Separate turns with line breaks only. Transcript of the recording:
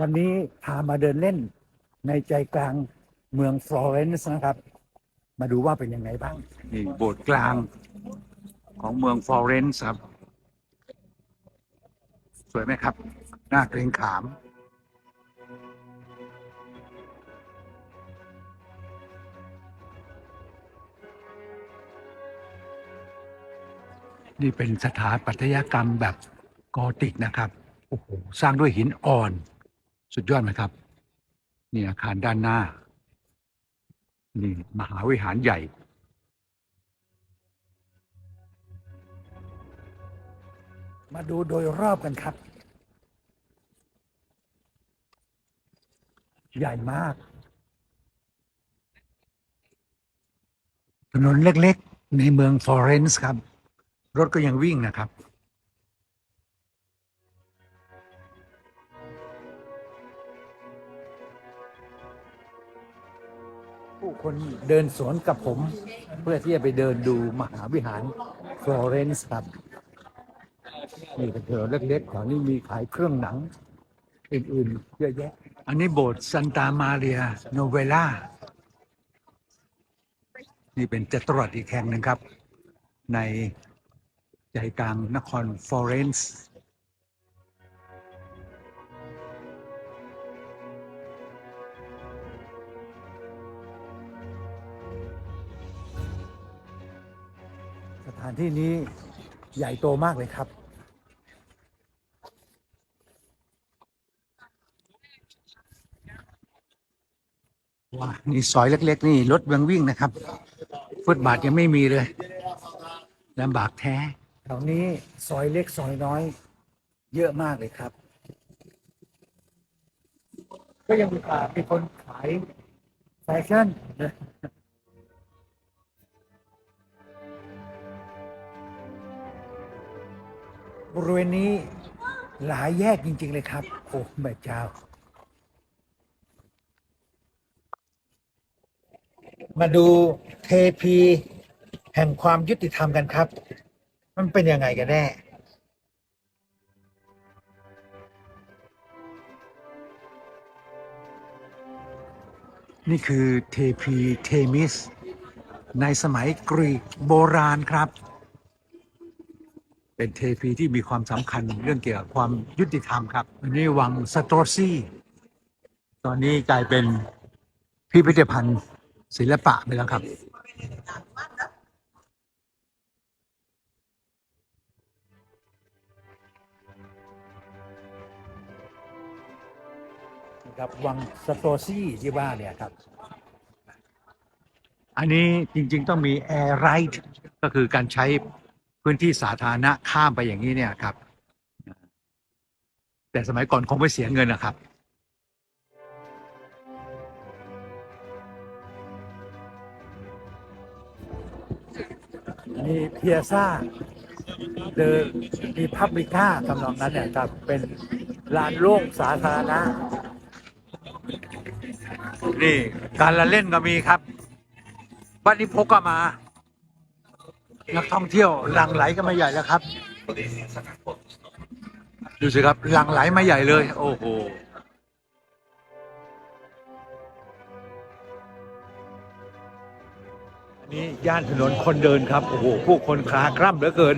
วันนี้พามาเดินเล่นในใจกลางเมืองฟลอเรนซ์นะครับ มาดูว่าเป็นยังไงบ้าง
นี่โบสถ์กลางของเมืองฟลอเรนซ์ครับ สวยไหมครับน่าเกรงขาม นี่เป็นสถาปัตยกรรมแบบกอติกนะครับ โอ้โห สร้างด้วยหินอ่อน สุดยอดไหมครับ นี่อาคารด้านหน้า นี่มหาวิหารใหญ่
มาดูโดยรอบกันครับ ใหญ่มาก
ถนนเล็กๆ ในเมืองฟลอเรนซ์ครับ รถก็ยังวิ่งนะครับ
ผู้คนเดินสวนกับผม เพื่อที่จะไปเดินดูมหาวิหารฟลอเรนซ์ครับนี่เป็นถนนเล็กๆแถวนี้มีขายเครื่องหนัง อื่นๆ เยอะแยะ
อันนี้โบสถ์ซันตามาเรียโนเวล่า นี่เป็นจัตุรัสอีกแห่งหนึ่งครับ ในใจกลางนครฟลอเรนซ์
สถานที่นี้ใหญ่โตมากเลยครับ
ว้านี่ซอยเล็ก ๆ นี่ รถยังวิ่งนะครับ ฟุตบาทยังไม่มีเลยลำบากแท้
แถวนี้ซอยเล็กซอยน้อย เยอะมากเลยครับ ก็ยังมีอ่ามีคนขายแฟชั่น บริเวณนี้หลายแยกจริง ๆ เลยครับ โอ้แม่เจ้า มาดูเทพี แห่งความยุติธรรมกันครับ มันเป็นยังไงกันแน่
นี่คือเทพีเทมิส ในสมัยกรีกโบราณครับ เป็นเทพีที่มีความสำคัญเรื่องเกี่ยวกับความยุติธรรมครับอันนี้วังสโตรซีตอนนี้กลายเป็นพิพิธภัณฑ์ศิลปะไปแล้วครับ
นะครับวังสโตซี่ที่ว่าเนี่ยครับ
อันนี้จริงๆต้องมีแอร์ไรท์ก็คือการใช้ พื้นที่สาธารณะข้ามไปอย่างนี้เนี่ยครับ แต่สมัยก่อนคงไม่เสียเงินนะครับ
มีเพียซ่าเดอมีพับลิก้าทำนองนั้นเนี่ยครับเป็นลานโล่งสาธารณะ
นี่การละเล่นก็มีครับ วันนี้พกก็มา นักท่องเที่ยวหลั่งไหลกันมาใหญ่แล้วครับ ดูสิครับหลั่งไหลมาใหญ่เลย โอ้โห
นี่ย่านถนนคนเดินครับ โอ้โห ผู้คนคลาคล่ำเหลือเกิน